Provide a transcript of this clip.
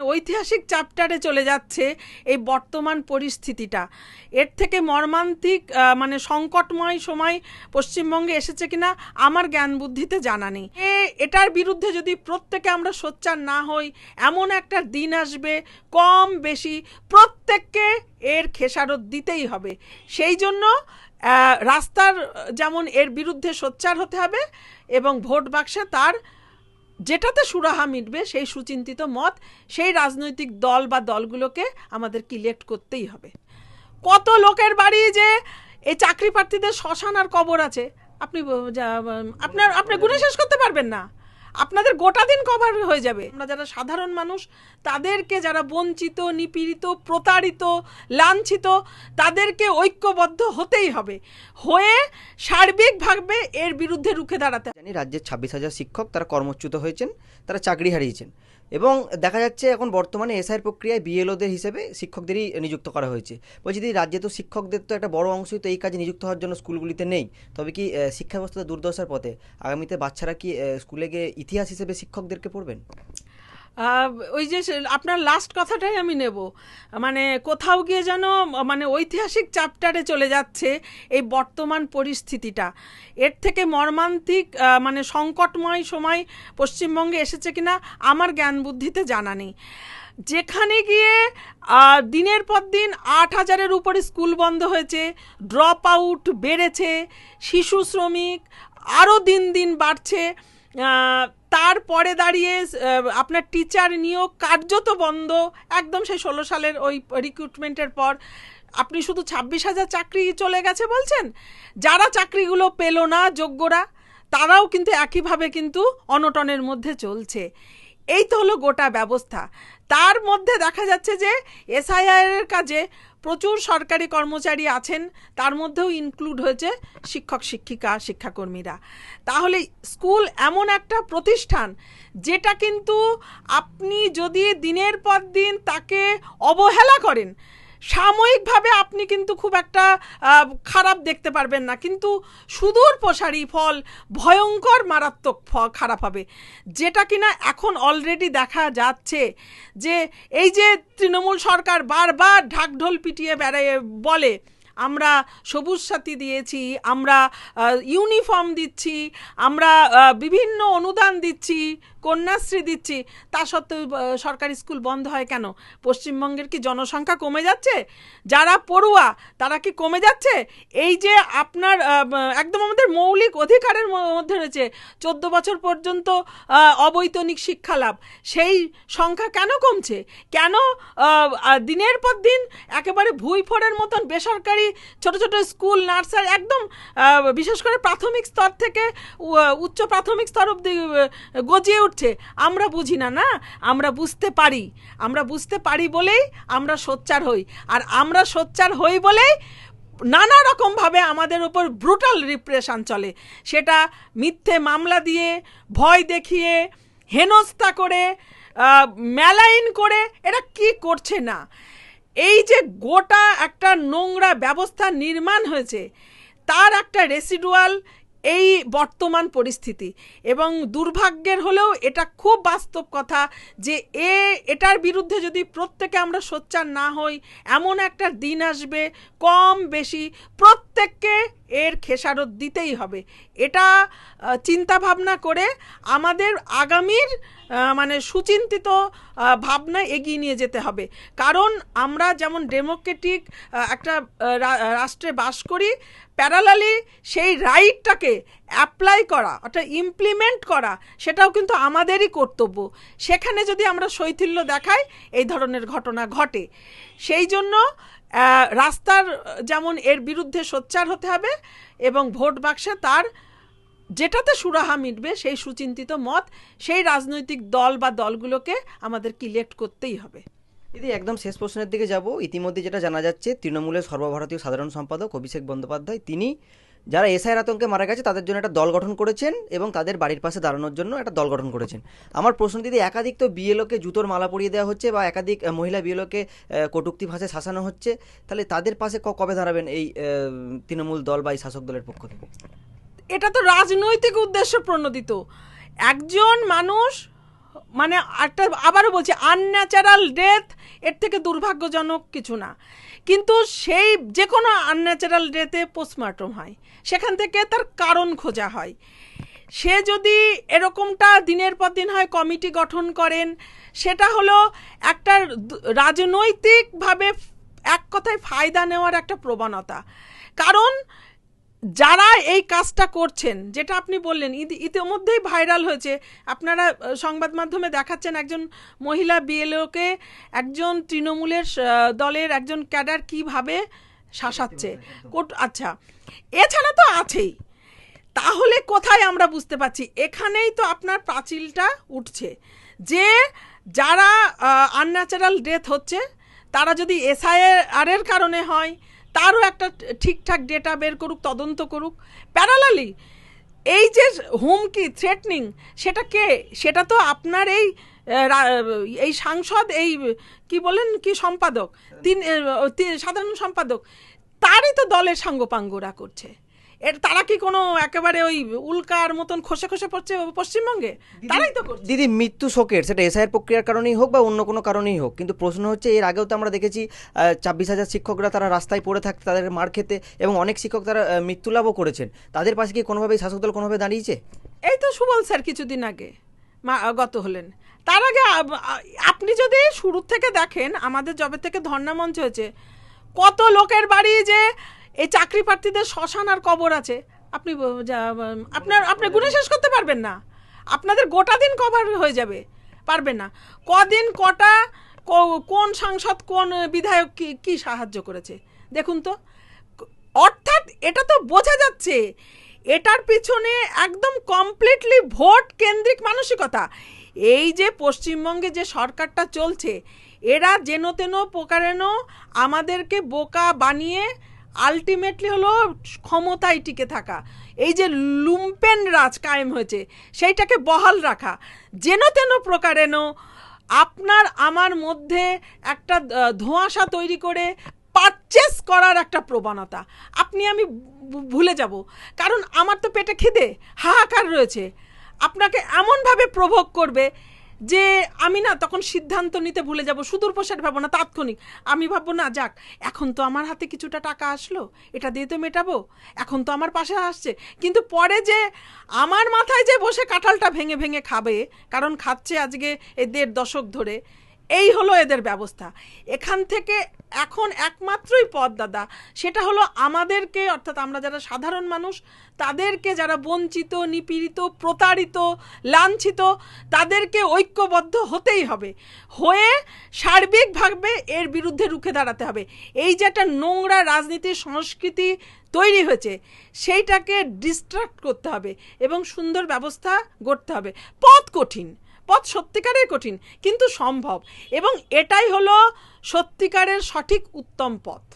ঐতিহাসিক চ্যাপ্টারে চলে যাচ্ছে এই বর্তমান পরিস্থিতিটা। এর থেকে মর্মান্তিক মানে সংকটময় সময় পশ্চিমবঙ্গে এসেছে কিনা আমার জ্ঞান বুদ্ধিতে জানা নেই। এটার বিরুদ্ধে যদি প্রত্যেকে আমরা সোচ্চার না হই, এমন একটা দিন আসবে, কম বেশি প্রত্যেককে এর খেসারত দিতেই হবে। সেই জন্য রাস্তার যেমন এর বিরুদ্ধে সোচ্চার হতে হবে এবং ভোট বাক্সে তার যেটাতে সুরাহা মিটবে, সেই সুচিন্তিত মত, সেই রাজনৈতিক দল বা দলগুলোকে আমাদের কিলেক্ট করতেই হবে। কত লোকের বাড়ি যে এই চাকরি প্রার্থীদের শ্মশান আর কবর আছে? আপনি আপনার, আপনি গুণে শেষ করতে পারবেন না। আপনাদের গোটা দিন কভার হয়ে যাবে। আমরা যারা সাধারণ মানুষ, তাদেরকে যারা বঞ্চিত, নিপীড়িত, প্রতারিত, লাঞ্ছিত, তাদেরকে ঐক্যবদ্ধ হতেই হবে। হয়ে সার্বিকভাবে এর বিরুদ্ধে রুখে দাঁড়াতে রাজ্যের ছাব্বিশ হাজার শিক্ষক তারা কর্মচ্যুত হয়েছেন, তারা চাকরি হারিয়েছেন। এবং দেখা যাচ্ছে এখন বর্তমানে এসআইয়ের প্রক্রিয়ায় বিএলওদের হিসেবে শিক্ষকদেরই নিযুক্ত করা হয়েছে। বলছি যদি রাজ্যে তো শিক্ষকদের তো একটা বড় অংশই তো এই কাজে নিযুক্ত হওয়ার জন্য স্কুলগুলিতে নেই। তবে কি শিক্ষা ব্যবস্থা দুর্দশার পথে আগামীতে বাচ্চারা কি স্কুলে গিয়ে ইতিহাস হিসেবে শিক্ষকদেরকে পড়বেন? ওই যে আপনার লাস্ট কথাটাই আমি নেব। মানে কোথাও গিয়ে যেন মানে ঐতিহাসিক চ্যাপ্টারে চলে যাচ্ছে এই বর্তমান পরিস্থিতিটা। এর থেকে মর্মান্তিক মানে সংকটময় সময় পশ্চিমবঙ্গে এসেছে কিনা আমার জ্ঞান বুদ্ধিতে জানা নেই। যেখানে গিয়ে দিনের পর দিন আট হাজারের উপরে স্কুল বন্ধ হয়েছে ড্রপ আউট বেড়েছে, শিশু শ্রমিক আরও দিন দিন বাড়ছে তারপরে দাঁড়িয়ে আপনার টিচার নিয়োগ কার্যত বন্ধ। একদম সেই ষোলো সালের ওই রিক্রুটমেন্টের পর আপনি শুধু ছাব্বিশ হাজার চাকরি চলে গেছে বলছেন? যারা চাকরিগুলো পেল না যোগ্যরা, তারাও কিন্তু একইভাবে কিন্তু অনটনের মধ্যে চলছে। এই তো হলো গোটা ব্যবস্থা। তার মধ্যে দেখা যাচ্ছে যে এসআইআর কাজে প্রচুর সরকারি কর্মচারী আছেন, তার মধ্যেও ইনক্লুড হয়েছে শিক্ষক, শিক্ষিকা, শিক্ষাকর্মীরা। তাহলে স্কুল এমন একটা প্রতিষ্ঠান, যেটা কিন্তু আপনি যদি দিনের পর দিন তাকে অবহেলা করেন সাময়িকভাবে আপনি কিন্তু খুব একটা খারাপ দেখতে পারবেন না। কিন্তু সুদূর প্রসারী ফল ভয়ঙ্কর মারাত্মক ফল খারাপ হবে। যেটা কিনা এখন অলরেডি দেখা যাচ্ছে যে, এই যে তৃণমূল সরকার বারবার ঢাকঢোল পিটিয়ে বেড়ায়, বলে আমরা সবুজ সাথী দিয়েছি, আমরা ইউনিফর্ম দিচ্ছি, আমরা বিভিন্ন অনুদান দিচ্ছি, কন্যাশ্রী দিচ্ছি। তা সত্ত্বেও সরকারি স্কুল বন্ধ হয় কেন? পশ্চিমবঙ্গের কি জনসংখ্যা কমে যাচ্ছে? যারা পড়ুয়া, তারা কি কমে যাচ্ছে? এই যে আপনার একদম আমাদের মৌলিক অধিকারের মধ্যে রয়েছে, চোদ্দ বছর পর্যন্ত অবৈতনিক শিক্ষা লাভ, সেই সংখ্যা কেন কমছে? কেন দিনের পর দিন একেবারে ভুই ফোড়ের মতন বেসরকারি ছোট ছোট স্কুল নার্সারি একদম বিশেষ করে প্রাথমিক স্তর থেকে উচ্চ প্রাথমিক স্তর আহ, গজিয়ে উঠছে। আমরা বুঝি না না? আমরা বুঝতে পারি। আমরা বুঝতে পারি বলেই আমরা সোচ্চার হই। আর আমরা সোচ্চার হই বলেই নানা রকমভাবে আমাদের উপর ব্রুটাল রিপ্রেশন চলে। সেটা মিথ্যে মামলা দিয়ে ভয় দেখিয়ে হেনস্থা করে আহ, মেলাইন করে এরা কি করছে না? এই যে গোটা একটা নোংরা ব্যবস্থা নির্মাণ হয়েছে, তার একটা রেসিডুয়াল এই বর্তমান পরিস্থিতি। এবং দুর্ভাগ্যের হলেও এটা খুব বাস্তব কথা যে এ, এটার বিরুদ্ধে যদি প্রত্যেকে আমরা সোচ্চার না হই, এমন একটা দিন আসবে কম বেশি। প্রত্যেককে এর খেসারত দিতেই হবে। এটা চিন্তা ভাবনা করে আমাদের আগামীর মানে সুচিন্তিত ভাবনা এগিয়ে নিয়ে যেতে হবে। কারণ আমরা যেমন ডেমোক্রেটিক একটা রাষ্ট্রে বাস করি, প্যারালালি সেই রাইটটাকে অ্যাপ্লাই করা, অর্থাৎ ইমপ্লিমেন্ট করা, সেটাও কিন্তু আমাদেরই কর্তব্য। সেখানে যদি আমরা শৈথিল্য দেখাই, এই ধরনের ঘটনা ঘটে। সেই জন্য রাস্তার যেমন এর বিরুদ্ধে সোচ্চার হতে হবে এবং ভোট বাক্সে তার যেটাতে সুরাহা মিটবে সেই সুচিন্তিত মত, সেই রাজনৈতিক দল বা দলগুলোকে আমাদের কিলেক্ট করতেই হবে। দিদি, একদম শেষ প্রশ্নের দিকে যাব। ইতিমধ্যে যেটা জানা যাচ্ছে, তৃণমূলের সর্বভারতীয় সাধারণ সম্পাদক অভিষেক বন্দ্যোপাধ্যায়, তিনি যারা এসআইয়ের আতঙ্কে মারা গেছে, তাদের জন্য একটা দল গঠন করেছেন এবং তাদের বাড়ির পাশে দাঁড়ানোর জন্য একটা দল গঠন করেছেন। আমার প্রশ্ন দিদি একাধিক তো বিএলওকে জুতোর মালা পরিয়ে দেওয়া হচ্ছে বা একাধিক মহিলা বিএলওকে কটুক্তি ভাষায় শাসানো হচ্ছে, তাহলে তাদের পাশে কবে দাঁড়াবেন এই তৃণমূল দল বা এই শাসক দলের পক্ষ থেকে? এটা তো রাজনৈতিক উদ্দেশ্য প্রণোদিত। একজন মানুষ মানে একটা, আবারও বলছি আনন্যাচারাল ডেথ এর থেকে দুর্ভাগ্যজনক কিছু না। কিন্তু সেই যে কোনো আনন্যাচারাল ডেতে পোস্টমর্টম হয়। সেখান থেকে তার কারণ খোঁজা হয়। সে যদি এরকমটা দিনের পর দিন হয় কমিটি গঠন করেন, সেটা হলো একটা রাজনৈতিকভাবে এক কথায় ফায়দা নেওয়ার একটা প্রবণতা। কারণ যারা এই কাজটা করছেন, যেটা আপনি বললেন, ইতি- ইতিমধ্যেই ভাইরাল হয়েছে। আপনারা সংবাদ মাধ্যমে দেখাচ্ছেন একজন মহিলা বিএলওকে একজন তৃণমূলের দলের একজন ক্যাডার কীভাবে শাসাচ্ছে। কোট আচ্ছা এছাড়া তো আছেই। তাহলে কোথায় আমরা বুঝতে পারছি? এখানেই তো আপনার পাঁচিলটা উঠছে। যে যারা আনন্যাচারাল ডেথ হচ্ছে, তারা যদি এসআইআর এর কারণে হয় তারও একটা ঠিকঠাক ডেটা বের করুক, তদন্ত করুক। প্যারালালি, এই যে হুমকি থ্রেটনিং সেটা কে? সেটা তো আপনার এই এই সাংসদ, এই, কি বলেন, কি সম্পাদক? তিন, সাধারণ সম্পাদক। তারই তো দলের সাঙ্গপাঙ্গরা করছে। এর তারা কি কোনো একেবারে ওই উল্কার মতন খসে খসে পড়ছে পশ্চিমবঙ্গে? তারাই তো করছে। দিদি মৃত্যু শোকের সেটা এসআইয়ের প্রক্রিয়ার কারণেই হোক বা অন্য কোনো কারণেই হোক কিন্তু প্রশ্ন হচ্ছে এর আগেও তো আমরা দেখেছি ছাব্বিশ হাজার শিক্ষকরা তারা রাস্তায় পড়ে থাকতে তাদের মার খেতে এবং অনেক শিক্ষক তারা মৃত্যু লাভও করেছেন। তাদের পাশে কি কোনোভাবেই শাসক দল কোনোভাবে দাঁড়িয়েছে? এই তো সুবল স্যার কিছুদিন আগে মা গত হলেন। তার আগে আপনি যদি শুরু থেকে দেখেন আমাদের জবে থেকে ধর্ণা মঞ্চ হয়েছে কত লোকের বাড়ি যে এই চাকরি প্রার্থীদের শ্মশান আর কবর আছে। আপনি আপনার, আপনি গুণে শেষ করতে পারবেন না। আপনাদের গোটা দিন কভার হয়ে যাবে। পারবেন না। কদিন কটা কোন সাংসদ, কোন বিধায়ক কি কি সাহায্য করেছে? দেখুন তো। অর্থাৎ এটা তো বোঝা যাচ্ছে, এটার পিছনে একদম কমপ্লিটলি ভোট কেন্দ্রিক মানসিকতা। এই যে পশ্চিমবঙ্গে যে সরকারটা চলছে, এরা যেন তেন প্রকারেন আমাদেরকে বোকা বানিয়ে আলটিমেটলি হলো ক্ষমতায় টিকে থাকা। এই যে লুম্পেন রাজ কায়েম হয়েছে, সেইটাকে বহাল রাখা। যেন তেন প্রকারেন আপনার আমার মধ্যে একটা ধোঁয়াশা তৈরি করে পারচেস করার একটা প্রবণতা। আপনি আমি ভুলে যাব। কারণ আমার তো পেটে খিদে, হাহাকার রয়েছে। আপনাকে এমনভাবে প্রভোগ করবে যে আমি না তখন সিদ্ধান্ত নিতে ভুলে যাব, সুদূর প্রসার ভাবো না, তাৎক্ষণিক। আমি ভাববো, না, যাক, এখন তো আমার হাতে কিছুটা টাকা আসলো, এটা দিয়ে তো মেটাবো, এখন তো আমার পাশে আসছে। কিন্তু পরে যে আমার মাথায় যে বসে কাঁঠালটা ভেঙে ভেঙে খাবে, কারণ খাচ্ছে আজকে এ দেড় দশক ধরে, এই হলো এদের ব্যবস্থা। এখান থেকে এখন একমাত্রই পথ, দাদা। সেটা হলো আমাদেরকে, অর্থাৎ আমরা যারা সাধারণ মানুষ, তাদেরকে যারা বঞ্চিত, নিপীড়িত, প্রতারিত, লাঞ্ছিত, তাদেরকে ঐক্যবদ্ধ হতেই হবে। হয়ে সার্বিকভাবে এর বিরুদ্ধে রুখে দাঁড়াতে হবে। এই যে একটা নোংরা রাজনীতির সংস্কৃতি তৈরি হয়েছে, সেইটাকে ডিস্ট্রাক্ট করতে হবে এবং সুন্দর ব্যবস্থা গড়তে হবে। পথ কঠিন। পথ সত্যিকারের কঠিন কিন্তু সম্ভব। এবং এটাই হলো সত্যিকারের সঠিক উত্তম পথ।